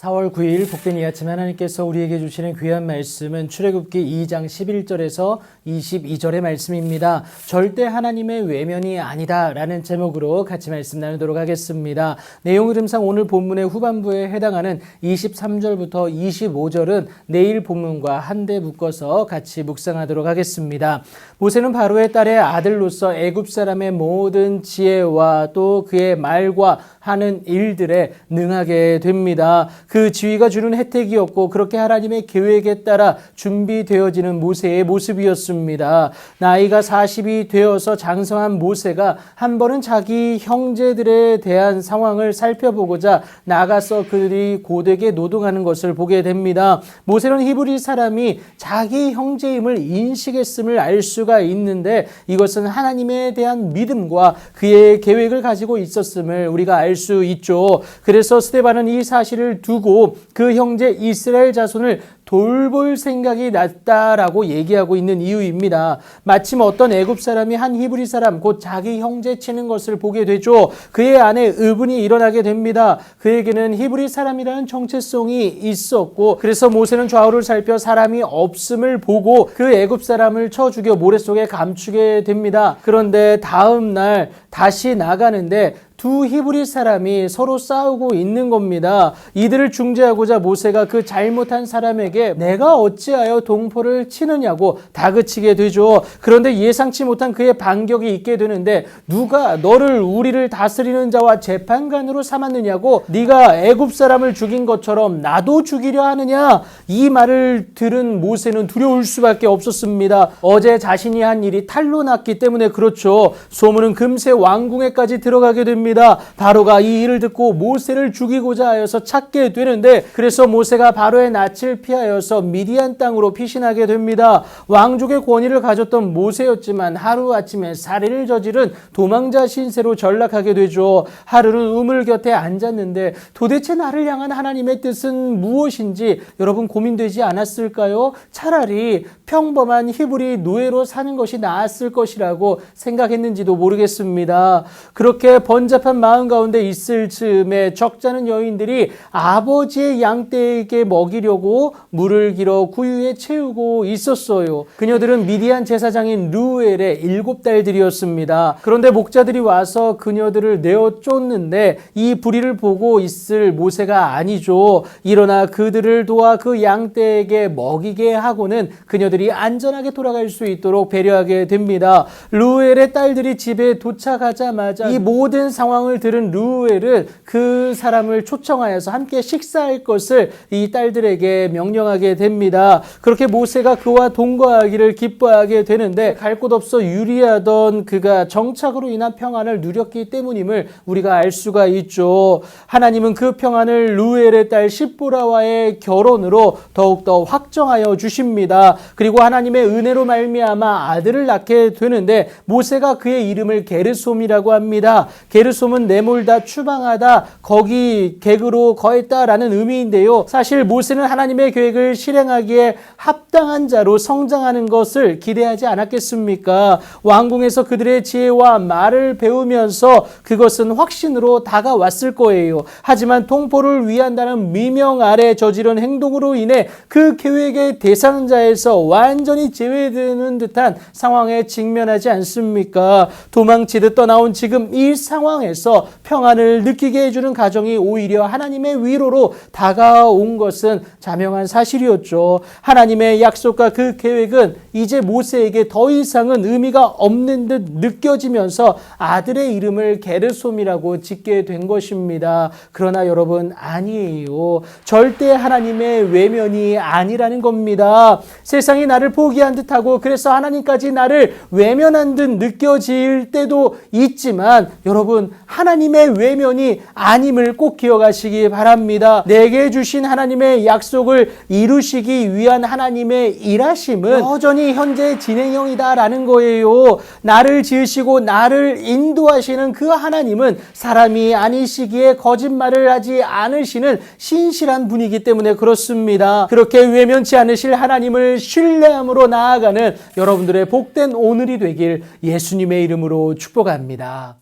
4월 9일 복된 이 아침 하나님께서 우리에게 주시는 귀한 말씀은 출애굽기 2장 11절에서 22절의 말씀입니다. 절대 하나님의 외면이 아니다라는 제목으로 같이 말씀 나누도록 하겠습니다. 내용 흐름상 오늘 본문의 후반부에 해당하는 23절부터 25절은 내일 본문과 한데 묶어서 같이 묵상하도록 하겠습니다. 모세는 바로의 딸의 아들로서 애굽 사람의 모든 지혜와 또 그의 말과 하는 일들에 능하게 됩니다. 그 지위가 주는 혜택이었고 그렇게 하나님의 계획에 따라 준비되어지는 모세의 모습이었습니다. 나이가 40이 되어서 장성한 모세가 한 번은 자기 형제들에 대한 상황을 살펴보고자 나가서 그들이 고되게 노동하는 것을 보게 됩니다. 모세는 히브리 사람이 자기 형제임을 인식했음을 알 수가 있는데 이것은 하나님에 대한 믿음과 그의 계획을 가지고 있었음을 우리가 알 수 있죠. 그래서 스테반은 이 사실을 두고 그 형제 이스라엘 자손을 돌볼 생각이 났다라고 얘기하고 있는 이유입니다. 마침 어떤 애굽 사람이 한 히브리 사람 곧 자기 형제 치는 것을 보게 되죠. 그의 안에 의분이 일어나게 됩니다. 그에게는 히브리 사람이라는 정체성이 있었고 그래서 모세는 좌우를 살펴 사람이 없음을 보고 그 애굽 사람을 쳐 죽여 모래 속에 감추게 됩니다. 그런데 다음 날 다시 나가는데 두 히브리 사람이 서로 싸우고 있는 겁니다. 이들을 중재하고자 모세가 그 잘못한 사람에게 내가 어찌하여 동포를 치느냐고 다그치게 되죠. 그런데 예상치 못한 그의 반격이 있게 되는데 누가 너를 우리를 다스리는 자와 재판관으로 삼았느냐고 네가 애굽 사람을 죽인 것처럼 나도 죽이려 하느냐 이 말을 들은 모세는 두려울 수밖에 없었습니다. 어제 자신이 한 일이 탈로 났기 때문에 그렇죠. 소문은 금세 왕궁에까지 들어가게 됩니다. 바로가 이 일을 듣고 모세를 죽이고자 하여서 찾게 되는데 그래서 모세가 바로의 낯을 피하여서 미디안 땅으로 피신하게 됩니다. 왕족의 권위를 가졌던 모세였지만 하루아침에 살인을 저지른 도망자 신세로 전락하게 되죠. 하루는 우물 곁에 앉았는데 도대체 나를 향한 하나님의 뜻은 무엇인지 여러분 고민되지 않았을까요? 차라리 평범한 히브리 노예로 사는 것이 나았을 것이라고 생각했는지도 모르겠습니다. 그렇게 번잡 한 마음 가운데 있을 즈음에 적잖은 여인들이 아버지의 양떼에게 먹이려고 물을 길어 구유에 채우고 있었어요. 그녀들은 미디안 제사장인 루엘의 일곱 딸들이었습니다. 그런데 목자들이 와서 그녀들을 내어 쫓는데 이 불의를 보고 있을 모세가 아니죠. 일어나 그들을 도와 그 양떼에게 먹이게 하고는 그녀들이 안전하게 돌아갈 수 있도록 배려하게 됩니다. 루엘의 딸들이 집에 도착하자마자 이 모든 상황 을 들은 루엘은 그 사람을 초청하여서 함께 식사할 것을 이 딸들에게 명령하게 됩니다. 그렇게 모세가 그와 동거하기를 기뻐하게 되는데 갈 곳 없어 유리하던 그가 정착으로 인한 평안을 누렸기 때문임을 우리가 알 수가 있죠. 하나님은 그 평안을 루엘의 딸 십보라와의 결혼으로 더욱더 확정하여 주십니다. 그리고 하나님의 은혜로 말미암아 아들을 낳게 되는데 모세가 그의 이름을 게르솜이라고 합니다. 게르솜 은 내몰다 추방하다 거기 객으로 거했다라는 의미인데요. 사실 모세는 하나님의 계획을 실행하기에 합당한 자로 성장하는 것을 기대하지 않았겠습니까? 왕궁에서 그들의 지혜와 말을 배우면서 그것은 확신으로 다가왔을 거예요. 하지만 통포를 위한다는 미명 아래 저지른 행동으로 인해 그 계획의 대상자에서 완전히 제외되는 듯한 상황에 직면하지 않습니까? 도망치듯 떠나온 지금 이 상황에 서 평안을 느끼게 해주는 가정이 오히려 하나님의 위로로 다가온 것은 자명한 사실이었죠. 하나님의 약속과 그 계획은 이제 모세에게 더 이상은 의미가 없는 듯 느껴지면서 아들의 이름을 게르솜이라고 짓게 된 것입니다. 그러나 여러분 아니에요. 절대 하나님의 외면이 아니라는 겁니다. 세상이 나를 포기한 듯하고 그래서 하나님까지 나를 외면한 듯 느껴질 때도 있지만 여러분 하나님의 외면이 아님을 꼭 기억하시기 바랍니다. 내게 주신 하나님의 약속을 이루시기 위한 하나님의 일하심은 여전히 현재 진행형이다라는 거예요. 나를 지으시고 나를 인도하시는 그 하나님은 사람이 아니시기에 거짓말을 하지 않으시는 신실한 분이기 때문에 그렇습니다. 그렇게 외면치 않으실 하나님을 신뢰함으로 나아가는 여러분들의 복된 오늘이 되길 예수님의 이름으로 축복합니다.